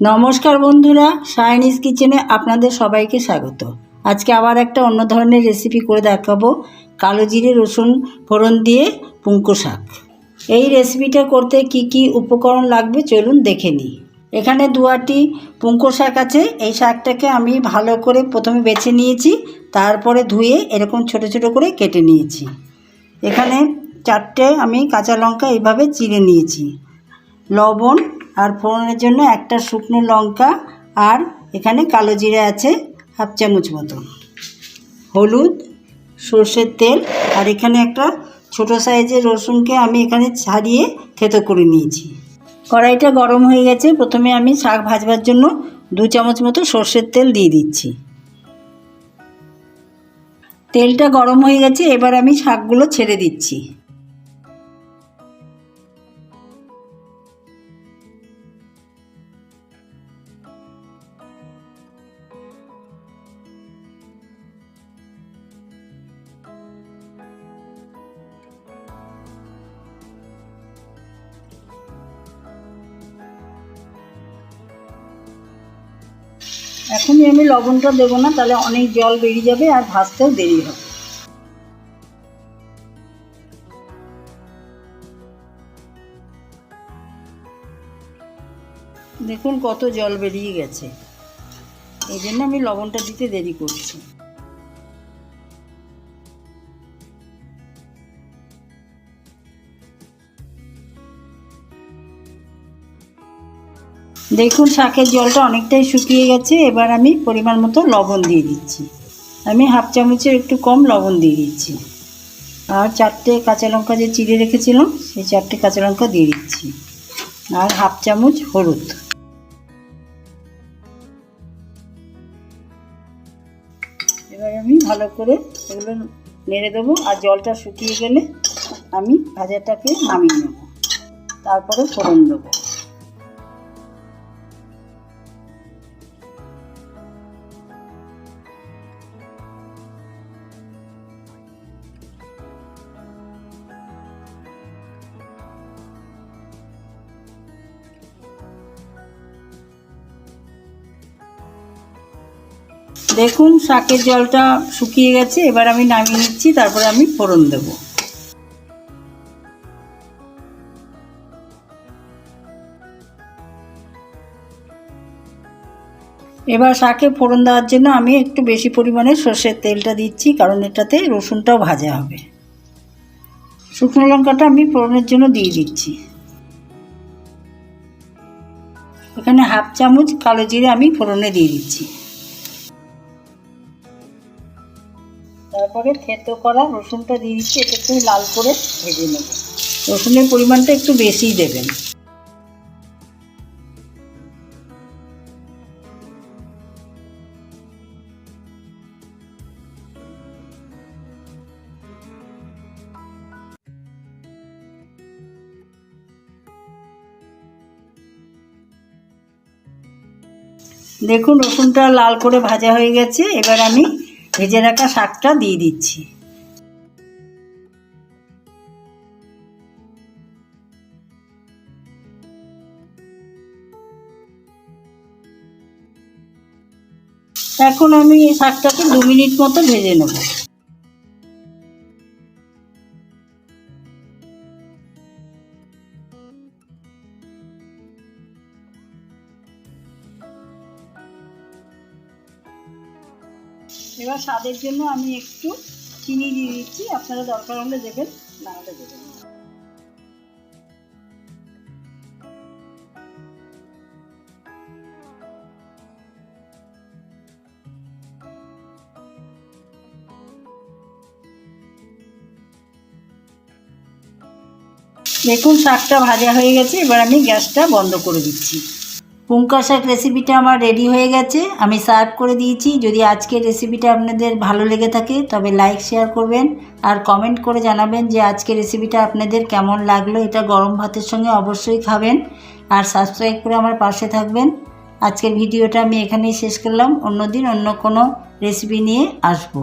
নমস্কার বন্ধুরা সায়নিস কিচেনে আপনাদের সবাইকে স্বাগত। আজকে আবার একটা অন্য ধরনের রেসিপি করে দেখাবো, কালো জিরে, রসুন ফোড়ন দিয়ে পুঙ্কো শাক। এই রেসিপিটা করতে কি কি উপকরণ লাগবে চলুন দেখে নিই। এখানে দুয়াটি পুঙ্কো শাক আছে, এই শাকটাকে আমি ভালো করে প্রথমে বেছে নিয়েছি, তারপরে ধুয়ে এরকম ছোট ছোট করে কেটে নিয়েছি। এখানে চারটে আমি কাঁচা লঙ্কা এইভাবে চিড়ে নিয়েছি। লবণ আর ফোড়নের জন্য একটা শুকনো লঙ্কা আর এখানে কালো জিরে আছে হাফ চামচ মতো। হলুদ, সর্ষের তেল আর এখানে একটা ছোট সাইজের রসুনকে আমি এখানে ছাড়িয়ে থেতো করে নিয়েছি। কড়াইটা গরম হয়ে গেছে। প্রথমে আমি শাক ভাজবার জন্য দু চামচ মতো সর্ষের তেল দিয়ে দিচ্ছি। তেলটা গরম হয়ে গেছে। এবার আমি শাকগুলো ছেড়ে দিচ্ছি। এখনই আমি লবণটা দেবো না, তাহলে অনেক জল বেরিয়ে যাবে আর ভাজতেও দেরি হবে। দেখুন কত জল বেরিয়ে গেছে। এই জন্য আমি লবণটা দিতে দেরি করছি। দেখুন, শাকের জলটা অনেকটাই শুকিয়ে গেছে। এবার আমি পরিমাণ মতো লবণ দিয়ে দিচ্ছি। আমি হাফ চামচের একটু কম লবণ দিয়ে দিচ্ছি। আর চারটে কাঁচা লঙ্কা যে চিড়ে রেখেছিলাম, সেই চারটে কাঁচা লঙ্কা দিয়ে দিচ্ছি। আর হাফ চামচ হলুদ। এবার আমি ভালো করে এগুলো নেড়ে দেবো। আর জলটা শুকিয়ে গেলে আমি ভাজাটাকে নামিয়ে নেব। তারপরে ফোড়ন দেবো। দেখুন, শাকের জলটা শুকিয়ে গেছে, এবার আমি নামিয়ে নিচ্ছি, তারপরে আমি ফোড়ন দেবো। এবার শাকে ফোড়ন দেওয়ার জন্য আমি একটু বেশি পরিমাণে সর্ষের তেলটা দিচ্ছি, কারণ এটাতে রসুনটাও ভাজা হবে। শুকনো লঙ্কাটা আমি ফোড়নের জন্য দিয়ে দিচ্ছি। এখানে হাফ চামচ কালো জিরে আমি ফোড়নে দিয়ে দিচ্ছি। তারপরে থেতো করা, রসুনটা দিয়ে দিচ্ছি এটা একটু লাল করে ভেজে নেব। রসুনের পরিমাণটা একটু বেশিই দেবেন। দেখুন, রসুনটা লাল করে ভাজা হয়ে গেছে। এবার আমি ভেজে রাখা শাকটা দিয়ে দিচ্ছি। এখন আমি শাকটাকে দু মিনিট মতো ভেজে নেব। এবার স্বাদের জন্য আমি একটু চিনি দিয়ে দিচ্ছি। আপনারা দরকার হলে দেবেন, না হলে দেবেন দেখুন, শাকটা ভাজা হয়ে গেছে। এবার আমি গ্যাসটা বন্ধ করে দিচ্ছি। পুঙ্কা শাক রেসিপিটা আমার রেডি হয়ে গেছে। আমি সার্ভ করে দিয়েছি। যদি আজকের রেসিপিটা আপনাদের ভালো লেগে থাকে, তবে লাইক শেয়ার করবেন আর কমেন্ট করে জানাবেন যে আজকের রেসিপিটা আপনাদের কেমন লাগল। এটা গরম ভাতের সঙ্গে অবশ্যই খাবেন আর সাবস্ক্রাইব করে আমার পাশে থাকবেন। আজকের ভিডিওটা আমি এখানেই শেষ করলাম। অন্যদিন অন্য কোনো রেসিপি নিয়ে আসব।